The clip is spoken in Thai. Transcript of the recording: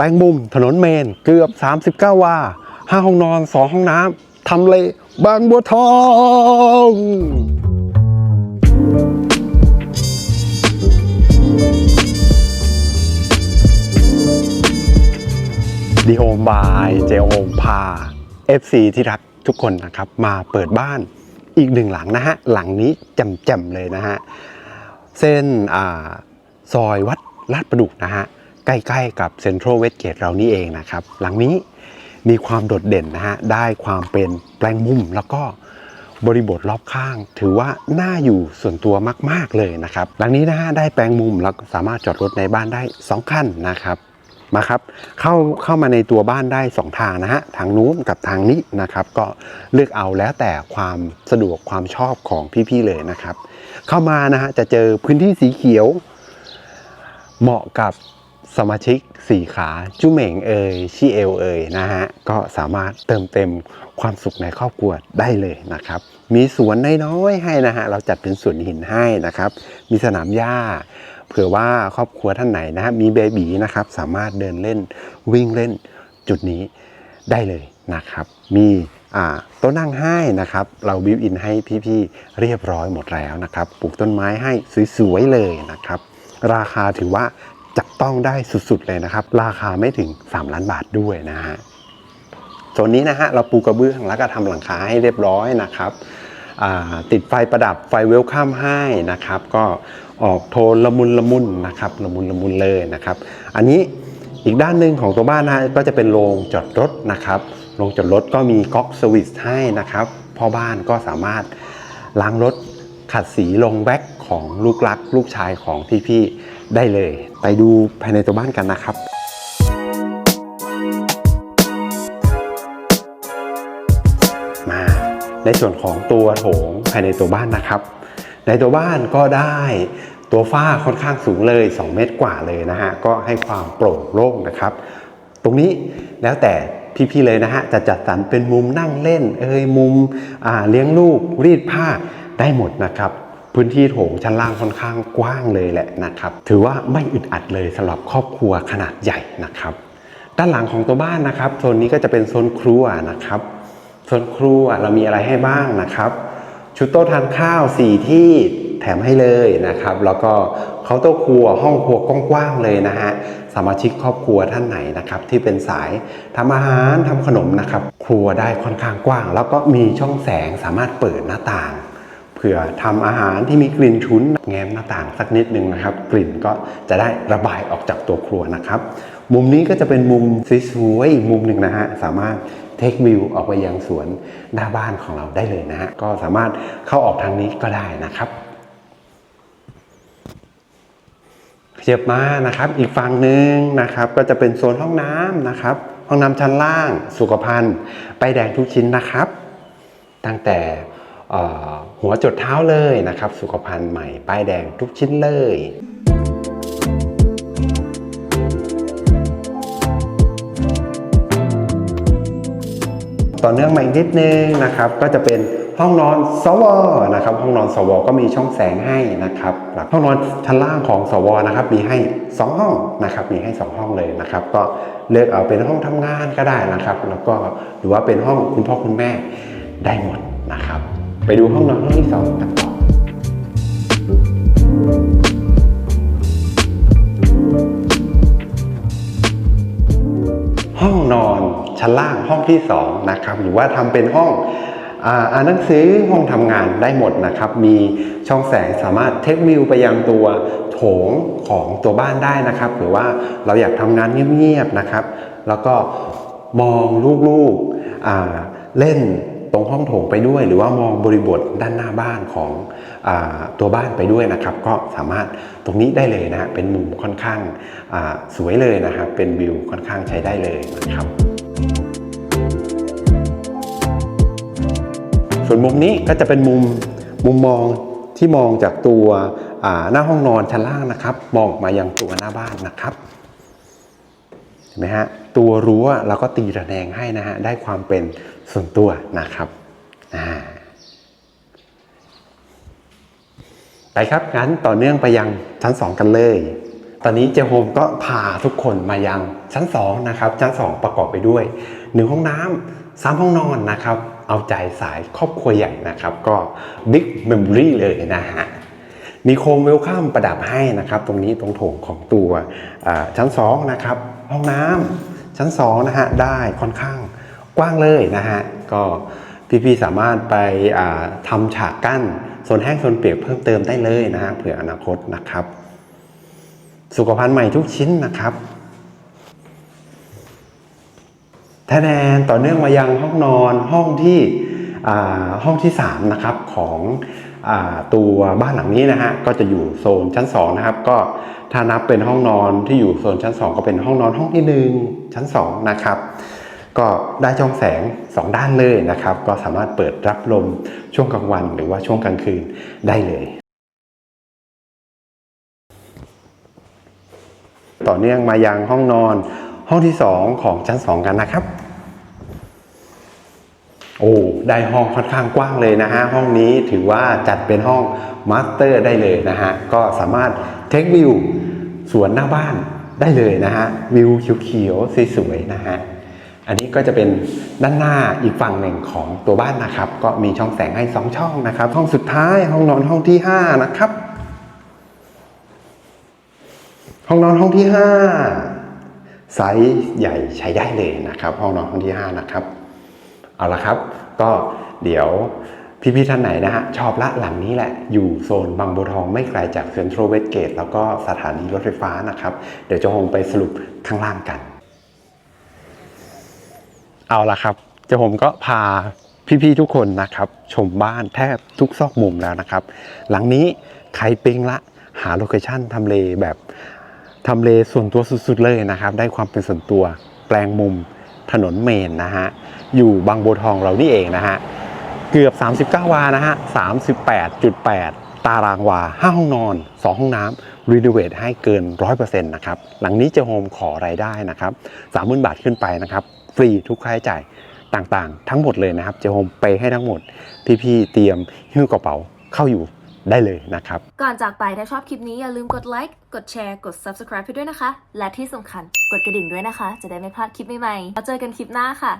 แปลงมุมถนนเมนเกือบ 39 วาห้าห้องนอน 2 ห้องน้ำทำเลบางบัวทองดีโฮมบายเจโอมพา FC ที่รักทุกคนนะครับ มาเปิดบ้านอีกหนึ่งหลังนะฮะ หลังนี้จำๆเลยนะฮะ เส้นอ่าซอยวัดลาดประดุกนะฮะ ใกล้ๆกับเซ็นทรัลเวสเกตเรานี่เองนะครับ หลังนี้มีความโดดเด่นนะฮะ ได้ความเป็นแปลงมุมแล้วก็บริบทรอบข้าง ถือว่าน่าอยู่ส่วนตัวมาก ๆเลยนะครับ หลังนี้นะฮะได้แปลงมุมแล้วสามารถจอดรถในบ้านได้ 2 คันนะครับมาครับเข้าเข้ามาในตัวบ้านได้ 2 ทางนะฮะทางนู้นกับทางนี้นะครับ ก็เลือกเอาแล้วแต่ความสะดวกความชอบของพี่ๆเลยนะครับ เข้ามานะฮะจะเจอพื้นที่สีเขียว เหมาะกับ สมาชิกสี่ขาจุเหม่งเอ่ยชีเอลเอ่ยนะฮะก็สามารถเติมเต็มความสุขในครอบครัวได้เลยนะครับ มีสวนน้อยๆให้นะฮะเราจัดเป็นสวนหินให้นะครับ มีสนามหญ้าเผื่อว่าครอบครัวท่านไหนนะฮะมีเบบีนะครับสามารถเดินเล่นวิ่งเล่นจุดนี้ได้เลยนะครับ มีโต๊ะนั่งให้นะครับ เราบิวอินให้พี่ๆเรียบร้อยหมดแล้วนะครับ ปลูกต้นไม้ให้สวยๆเลยนะครับ ราคาถือว่า จับต้องได้สุดๆเลยนะครับ ราคาไม่ถึง 3 ล้านบาทด้วยนะฮะโซนนี้นะฮะเราปูกระเบื้องแล้วก็ทำหลังคาให้เรียบร้อยนะครับติดไฟประดับไฟเวลคัมให้นะครับ ก็ออกโทนละมุนละมุนนะครับละมุนละมุนเลยนะครับ อันนี้อีกด้านหนึ่งของตัวบ้านนะฮะก็จะเป็นโรงจอดรถนะครับโรงจอดรถก็มีก๊อกสวิตช์ให้นะครับพ่อบ้านก็สามารถล้างรถขัดสีลงแว็ก ของลูกรัก ลูกชายของพี่ๆได้เลย ไปดูภายในตัวบ้านกันนะครับมาในส่วนของตัวโถงภายในตัวบ้านนะครับ ในตัวบ้านก็ได้ตัวฝ้าค่อนข้างสูงเลย 2 เมตรกว่าเลยนะฮะ ก็ให้ความโปร่งโล่งนะครับ ตรงนี้แล้วแต่พี่ๆเลยนะฮะ จะจัดสรรเป็นมุมนั่งเล่น เอยมุมเลี้ยงลูกรีดผ้าได้หมดนะครับ พื้นที่โถงชั้นล่างค่อนข้างกว้างเลยแหละนะครับ ถือว่าไม่อึดอัดเลยสำหรับครอบครัวขนาดใหญ่นะครับ ด้านหลังของตัวบ้านนะครับโซนนี้ก็จะเป็นโซนครัวนะครับส่วนครัวเรามีอะไรให้บ้างนะครับ ชุดโต๊ะทานข้าว4ที่แถมให้เลยนะครับ แล้วก็เคาน์เตอร์ครัวห้องครัวกว้างๆเลยนะฮะสมาชิกครอบครัวท่านไหนนะครับ ที่เป็นสายทำอาหารทำขนมนะครับ ครัวได้ค่อนข้างกว้าง แล้วก็มีช่องแสงสามารถเปิดหน้าต่าง เผื่อทำอาหารที่มีกลิ่นฉุนแง้มหน้าต่างสักนิดนึงนะครับ กลิ่นก็จะได้ระบายออกจากตัวครัวนะครับ มุมนี้ก็จะเป็นมุมสวยๆอีกมุมหนึ่งนะฮะสามารถเทควิวออกไปยังสวนหน้าบ้านของเราได้เลยนะฮะก็สามารถเข้าออกทางนี้ก็ได้นะครับขยบมานะครับอีกฝั่งหนึ่งนะครับก็จะเป็นโซนห้องน้ำนะครับ ห้องน้ำชั้นล่าง สุขภัณฑ์ ไปแดงทุกชิ้นนะครับ ตั้งแต่ หัวจดเท้าเลยนะครับ สุขภัณฑ์ใหม่ ป้ายแดงทุกชิ้นเลยต่อเนื่องมาอีกนิดนึงนะครับ ก็จะเป็นห้องนอนสวนะครับ ห้องนอนสวก็มีช่องแสงให้นะครับหลังห้องนอนชั้นล่างของสวนะครับ มีให้ 2 ห้องนะครับ มีให้ 2 ห้องเลยนะครับ ก็เลือกเอาเป็นห้องทำงานก็ได้นะครับ แล้วก็หรือว่าเป็นห้องคุณพ่อคุณแม่ได้หมดนะครับ ไปดูห้องนอนห้องที่สองกันต่อห้องนอนชั้นล่างห้องที่2นะครับ หรือว่าทำเป็นห้องอ่านหนังสือห้องทำงานได้หมดนะครับ มีช่องแสงสามารถเทควิวไปยังตัวโถงของตัวบ้านได้นะครับ หรือว่าเราอยากทำงานเงียบๆนะครับ แล้วก็มองลูกๆเล่น ตรงห้องโถงไปด้วย หรือว่ามองบริบทด้านหน้าบ้านของอตัวบ้านไปด้วยนะครับ ก็สามารถตรงนี้ได้เลยนะเป็นมุมค่อนข้างสวยเลยนะครับ เป็นวิวค่อนข้างใช้ได้เลยนะครับส่วนมุมนี้ก็จะเป็นมุมมุมมองที่มองจากตัวหน้าห้องนอนชั้นล่างนะครับ มองมายังตัวหน้าบ้านนะครับ ไหมฮะตัวรั้วเราก็ตีระแนงให้นะฮะได้ความเป็นส่วนตัวนะครับอ่าไปครับงั้นต่อเนื่องไปยังชั้น 2 กันเลย ตอนนี้เจโฮมก็พาทุกคนมายังชั้น2นะครับชั้น 2 ประกอบไปด้วย 1 ห้องน้ำสามห้องนอนนะครับ เอาใจสายครอบครัวใหญ่นะครับ ก็บิ๊กเมมโมรี่เลยนะฮะ มีโคมเวลคัมประดับให้นะครับ ตรงนี้ตรงโถงของตัวชั้น2นะครับห้องน้ำชั้น2นะฮะได้ค่อนข้างกว้างเลยนะฮะก็พี่ๆสามารถไปอ่าทำฉากกั้นโซนแห้งโซนเปียกเพิ่มเติมได้เลยนะฮะเผื่ออนาคตนะครับ สุขภัณฑ์ใหม่ทุกชิ้นนะครับแทนนต่อเนื่องมายังห้องนอนห้องที่ห้องที่3นะครับของ ตัวบ้านหลังนี้นะฮะก็จะอยู่โซนชั้น2นะครับก็ถ้านับเป็นห้องนอนที่อยู่โซนชั้น 2 ก็เป็นห้องนอนห้องที่ 1 ชั้น 2 นะครับ ก็ได้ช่องแสง 2 ด้านเลยนะครับ ก็สามารถเปิดรับลมช่วงกลางวัน หรือว่าช่วงกลางคืนได้เลย ต่อเนื่องมายังห้องนอนห้องที่ 2 ของชั้น 2 กันนะครับ โอ้ได้ห้องค่อนข้างกว้างเลยนะฮะห้องนี้ถือว่าจัดเป็นห้องมาสเตอร์ได้เลยนะฮะก็สามารถเทควิวสวนหน้าบ้านได้เลยนะฮะวิวเขียวๆสวยๆนะฮะอันนี้ก็จะเป็นด้านหน้าอีกฝั่งหนึ่งของตัวบ้านนะครับ ก็มีช่องแสงให้ 2 ช่องนะครับ ห้องสุดท้ายห้องนอนห้องที่ 5 นะครับ ห้องนอนห้องที่ 5ไซส์ใหญ่ใช้ได้เลยนะครับ ห้องนอนห้องที่ 5 นะครับ เอาละครับ ก็เดี๋ยวพี่ๆท่านไหนนะฮะชอบละหลังนี้แหละ อยู่โซนบางบัวทองไม่ไกลจากเซ็นทรัลเวสเกตแล้วก็สถานีรถไฟฟ้านะครับ เดี๋ยวจะคงไปสรุปข้างล่างกัน เอาละครับจะผมก็พาพี่ๆทุกคนนะครับ ชมบ้านแทบทุกซอกมุมแล้วนะครับ หลังนี้ใครปิงละหาโลเคชั่นทำเลแบบทำเลส่วนตัวสุดๆเลยนะครับ ได้ความเป็นส่วนตัวแปลงมุมถนนเมนนะฮะ อยู่บางบัวทองเรานี่เองนะฮะ เกือบ 39 วานะฮะ 38.8 ตารางวา 5 ห้องนอน 2 ห้องน้ำรีโนเวทให้เกิน 100%นะครับ หลังนี้เจโฮมขอรายได้นะครับ 30,000 บาทขึ้นไปนะครับ ฟรีทุกค่าใช้จ่ายต่างๆ ทั้งหมดเลยนะครับเจโฮมไปให้ทั้งหมด พี่ๆ เตรียมหิ้วกระเป๋าเข้าอยู่ได้เลยนะครับ ก่อนจากไปถ้าชอบคลิปนี้อย่าลืมกดไลค์ กดแชร์ กด subscribe ให้ด้วยนะคะ และที่สำคัญกดกระดิ่งด้วยนะคะ จะได้ไม่พลาดคลิปใหม่ๆแล้วเจอกันคลิปหน้าค่ะ